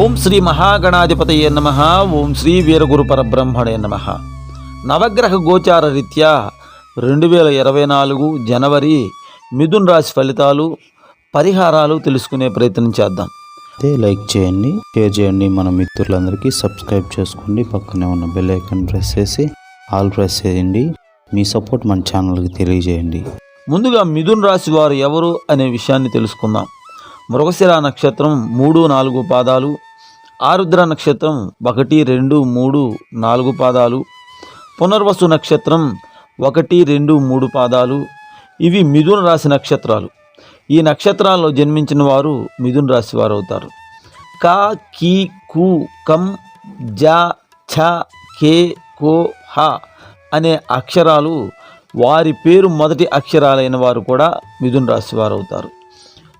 ఓం శ్రీ మహాగణాధిపతయే నమ. ఓం శ్రీ వీరగురు పరబ్రహ్మణే నమ. నవగ్రహ గోచార రీత్యా రెండు వేల ఇరవై నాలుగు జనవరి మిథున్ రాశి ఫలితాలు పరిహారాలు తెలుసుకునే ప్రయత్నం చేద్దాం. అయితే లైక్ చేయండి షేర్ చేయండి. మన మిత్రులందరికీ సబ్స్క్రైబ్ చేసుకోండి. పక్కనే ఉన్న బెల్ ఐకాన్ ప్రెస్ చేసి ఆల్ ప్రెస్ చేయండి. మీ సపోర్ట్ మన ఛానల్కి తెలియజేయండి. ముందుగా మిథున్ రాశి వారు ఎవరు అనే విషయాన్ని తెలుసుకుందాం. మృగశిర నక్షత్రం మూడు నాలుగు పాదాలు ఆరుద్ర నక్షత్రం ఒకటి రెండు మూడు నాలుగు పాదాలు. పునర్వసు నక్షత్రం ఒకటి రెండు మూడు పాదాలు. ఇవి మిథున రాశి నక్షత్రాలు. ఈ నక్షత్రాల్లో జన్మించిన వారు మిథున రాశి వారు అవుతారు కా కీ కు కం జ ఛ కే కో హ అనే అక్షరాలు వారి పేరు మొదటి అక్షరాలైన వారు కూడా మిథున రాశి వారు అవుతారు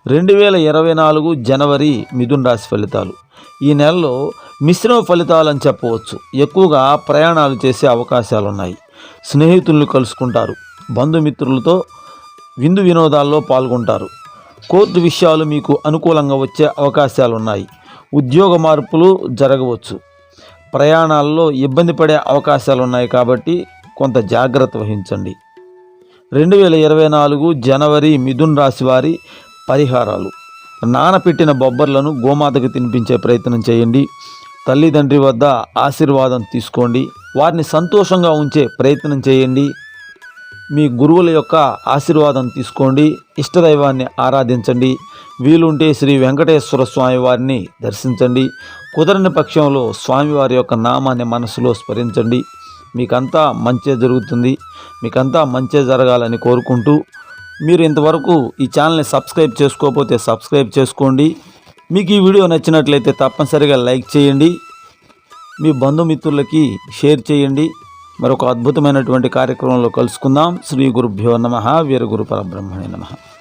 రెండు వేల ఇరవై నాలుగు జనవరి మిథున్ రాశి ఫలితాలు. ఈ నెలలో మిశ్రమ ఫలితాలు అని చెప్పవచ్చు. ఎక్కువగా ప్రయాణాలు చేసే అవకాశాలు ఉన్నాయి స్నేహితులను కలుసుకుంటారు. బంధుమిత్రులతో విందు వినోదాల్లో పాల్గొంటారు. కోర్టు విషయాలు మీకు అనుకూలంగా వచ్చే అవకాశాలు ఉన్నాయి ఉద్యోగ మార్పులు జరగవచ్చు. ప్రయాణాల్లో ఇబ్బంది పడే అవకాశాలు ఉన్నాయి కాబట్టి కొంత జాగ్రత్త వహించండి. రెండు వేల ఇరవై నాలుగు జనవరి మిథున్ రాశి వారి పరిహారాలు. నానపెట్టిన బొబ్బర్లను గోమాతకు తినిపించే ప్రయత్నం చేయండి. తల్లిదండ్రి వద్ద ఆశీర్వాదం తీసుకోండి. వారిని సంతోషంగా ఉంచే ప్రయత్నం చేయండి. మీ గురువుల యొక్క ఆశీర్వాదం తీసుకోండి. ఇష్టదైవాన్ని ఆరాధించండి. వీలుంటే శ్రీ వెంకటేశ్వర స్వామి వారిని దర్శించండి. కుదరని పక్షంలో స్వామివారి యొక్క నామాన్ని మనసులో స్మరించండి. మీకంతా మంచి జరుగుతుంది. మీకంతా మంచి జరగాలని కోరుకుంటూ మీరు ఇంతవరకు ఈ ఛానల్ని సబ్స్క్రైబ్ చేసుకోకపోతే సబ్స్క్రైబ్ చేసుకోండి. మీకు ఈ వీడియో నచ్చినట్లయితే తప్పనిసరిగా లైక్ చేయండి. మీ బంధుమిత్రులకి షేర్ చేయండి. మరొక అద్భుతమైనటువంటి కార్యక్రమంలో కలుసుకుందాం. శ్రీ గురుభ్యో నమ వీరగురు పరబ్రహ్మణే నమ.